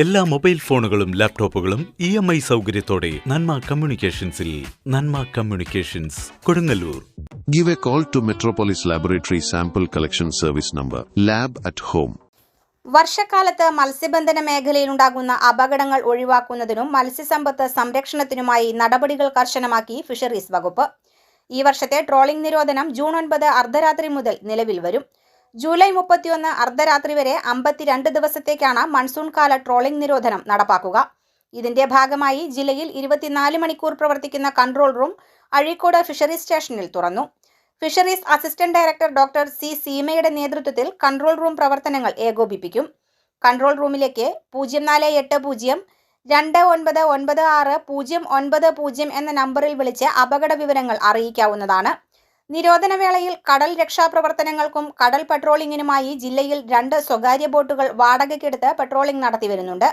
എല്ലാ മൊബൈൽ ഫോണുകളും ലാപ്ടോപ്പുകളും ഇ എം ഐ സൗകര്യത്തോടെ Nanma കമ്മ്യൂണിക്കേഷൻസിൽ Nanma communications Kodungallur. Give a call to Metropolis laboratory sample collection service number lab at home വർഷക്കാലത്ത് മത്സ്യബന്ധന മേഖലയിൽ ഉണ്ടാകുന്ന അപകടങ്ങൾ ഒഴിവാക്കുന്നതിനും മത്സ്യസമ്പത്ത് സംരക്ഷണത്തിനുമായി നടപടികൾ കർശനമാക്കി ഫിഷറീസ് വകുപ്പ്. ഈ വർഷത്തെ ട്രോളിംഗ് നിരോധനം ജൂൺ ഒൻപത് അർദ്ധരാത്രി മുതൽ നിലവിൽ വരും. ജൂലൈ മുപ്പത്തിയൊന്ന് അർദ്ധരാത്രി വരെ അമ്പത്തിരണ്ട് ദിവസത്തേക്കാണ് മൺസൂൺ കാല ട്രോളിംഗ് നിരോധനം നടപ്പാക്കുക. ഇതിന്റെ ഭാഗമായി ജില്ലയിൽ ഇരുപത്തിനാല് മണിക്കൂർ പ്രവർത്തിക്കുന്ന കൺട്രോൾ റൂം അഴീക്കോട് ഫിഷറീസ് സ്റ്റേഷനിൽ തുറന്നു. Fisheries assistant director doctor C സീമയുടെ നേതൃത്വത്തിൽ കൺട്രോൾ റൂം പ്രവർത്തനങ്ങൾ ഏകോപിപ്പിക്കും. കൺട്രോൾ റൂമിലേക്ക് പൂജ്യം നാല് എട്ട് പൂജ്യം രണ്ട് ഒൻപത് ഒൻപത് ആറ് പൂജ്യം ഒൻപത് പൂജ്യം എന്ന നമ്പറിൽ വിളിച്ച് അപകട വിവരങ്ങൾ അറിയിക്കാവുന്നതാണ്. നിരോധന വേളയിൽ കടൽ രക്ഷാപ്രവർത്തനങ്ങൾക്കും കടൽ പട്രോളിംഗിനുമായി ജില്ലയിൽ രണ്ട് സ്വകാര്യ ബോട്ടുകൾ വാടകയ്ക്കെടുത്ത് പട്രോളിംഗ് നടത്തി വരുന്നുണ്ട്.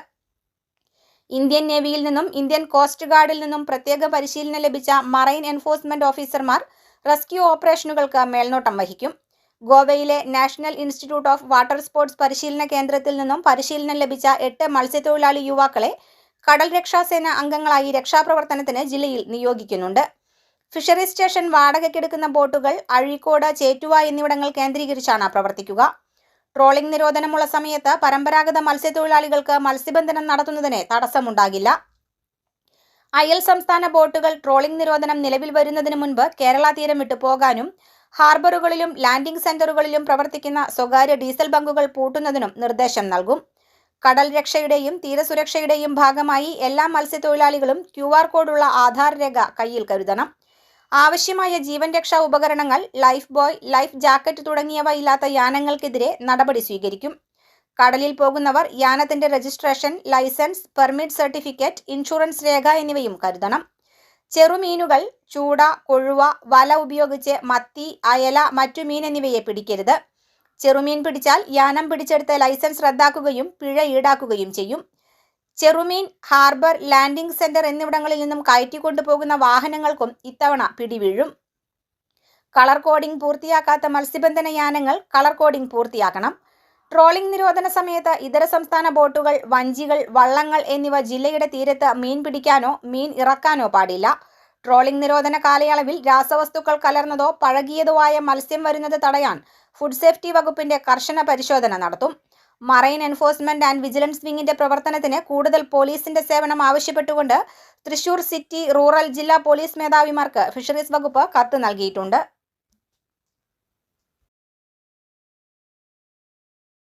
ഇന്ത്യൻ നേവിയിൽ നിന്നും ഇന്ത്യൻ കോസ്റ്റ് ഗാർഡിൽ നിന്നും പ്രത്യേക പരിശീലനം ലഭിച്ച മറൈൻ എൻഫോഴ്സ്മെന്റ് ഓഫീസർമാർ റെസ്ക്യൂ ഓപ്പറേഷനുകൾക്ക് മേൽനോട്ടം വഹിക്കും. ഗോവയിലെ national institute of water sports പരിശീലന കേന്ദ്രത്തിൽ നിന്നും പരിശീലനം ലഭിച്ച എട്ട് മത്സ്യത്തൊഴിലാളി യുവാക്കളെ കടൽ രക്ഷാസേന അംഗങ്ങളായി രക്ഷാപ്രവർത്തനത്തിന് ജില്ലയിൽ നിയോഗിക്കുന്നുണ്ട്. ഫിഷറീസ് സ്റ്റേഷൻ വാടകയ്ക്കെടുക്കുന്ന ബോട്ടുകൾ അഴീക്കോട് ചേറ്റുവ എന്നിവിടങ്ങൾ കേന്ദ്രീകരിച്ചാണ് പ്രവർത്തിക്കുക. ട്രോളിംഗ് നിരോധനമുള്ള സമയത്ത് പരമ്പരാഗത മത്സ്യത്തൊഴിലാളികൾക്ക് മത്സ്യബന്ധനം നടത്തുന്നതിന് തടസ്സമുണ്ടാകില്ല. അയൽ സംസ്ഥാന ബോട്ടുകൾ ട്രോളിംഗ് നിരോധനം നിലവിൽ വരുന്നതിന് മുൻപ് കേരള തീരം വിട്ടു പോകാനും ഹാർബറുകളിലും ലാൻഡിംഗ് സെന്ററുകളിലും പ്രവർത്തിക്കുന്ന സ്വകാര്യ ഡീസൽ ബങ്കുകൾ പൂട്ടുന്നതിനും നിർദ്ദേശം നൽകും. കടൽ രക്ഷയുടെയും തീരസുരക്ഷയുടെയും ഭാഗമായി എല്ലാ മത്സ്യത്തൊഴിലാളികളും ക്യു ആർ കോഡുള്ള ആധാർ രേഖ കയ്യിൽ കരുതണം. ആവശ്യമായ ജീവൻ രക്ഷാ ഉപകരണങ്ങൾ ലൈഫ് ബോയ് ലൈഫ് ജാക്കറ്റ് തുടങ്ങിയവ ഇല്ലാത്ത യാനങ്ങൾക്കെതിരെ നടപടി സ്വീകരിക്കും. കടലിൽ പോകുന്നവർ യാനത്തിന്റെ registration licence permit certificate insurance രേഖ എന്നിവയും കരുതണം. ചെറുമീനുകൾ ചൂട കൊഴുവ വല ഉപയോഗിച്ച് മത്തി അയല മറ്റു മീൻ എന്നിവയെ പിടിക്കരുത്. ചെറുമീൻ പിടിച്ചാൽ യാനം പിടിച്ചെടുത്ത് ലൈസൻസ് റദ്ദാക്കുകയും പിഴ ഈടാക്കുകയും ചെയ്യും. ചെറുമീൻ ഹാർബർ ലാൻഡിംഗ് സെന്റർ എന്നിവിടങ്ങളിൽ നിന്നും കയറ്റിക്കൊണ്ടുപോകുന്ന വാഹനങ്ങൾക്കും ഇത്തവണ പിടിവീഴും. കളർ കോഡിംഗ് പൂർത്തിയാക്കാത്ത മത്സ്യബന്ധന യാനങ്ങൾ കളർ കോഡിംഗ് പൂർത്തിയാക്കണം. ട്രോളിംഗ് നിരോധന സമയത്ത് ഇതര സംസ്ഥാന ബോട്ടുകൾ വഞ്ചികൾ വള്ളങ്ങൾ എന്നിവ ജില്ലയുടെ തീരത്ത് മീൻ പിടിക്കാനോ മീൻ ഇറക്കാനോ പാടില്ല. ട്രോളിംഗ് നിരോധന കാലയളവിൽ രാസവസ്തുക്കൾ കലർന്നതോ പഴകിയതോ ആയ മത്സ്യം വരുന്നത് തടയാൻ ഫുഡ് സേഫ്റ്റി വകുപ്പിന്റെ കർശന പരിശോധന നടത്തും. മറൈൻ എൻഫോഴ്സ്മെന്റ് ആൻഡ് വിജിലൻസ് വിങ്ങിന്റെ പ്രവർത്തനത്തിന് കൂടുതൽ പോലീസിന്റെ സേവനം ആവശ്യപ്പെട്ടുകൊണ്ട് തൃശൂർ സിറ്റി റൂറൽ ജില്ലാ പോലീസ് മേധാവിമാർക്ക് ഫിഷറീസ് വകുപ്പ് കത്ത് നൽകിയിട്ടുണ്ട്.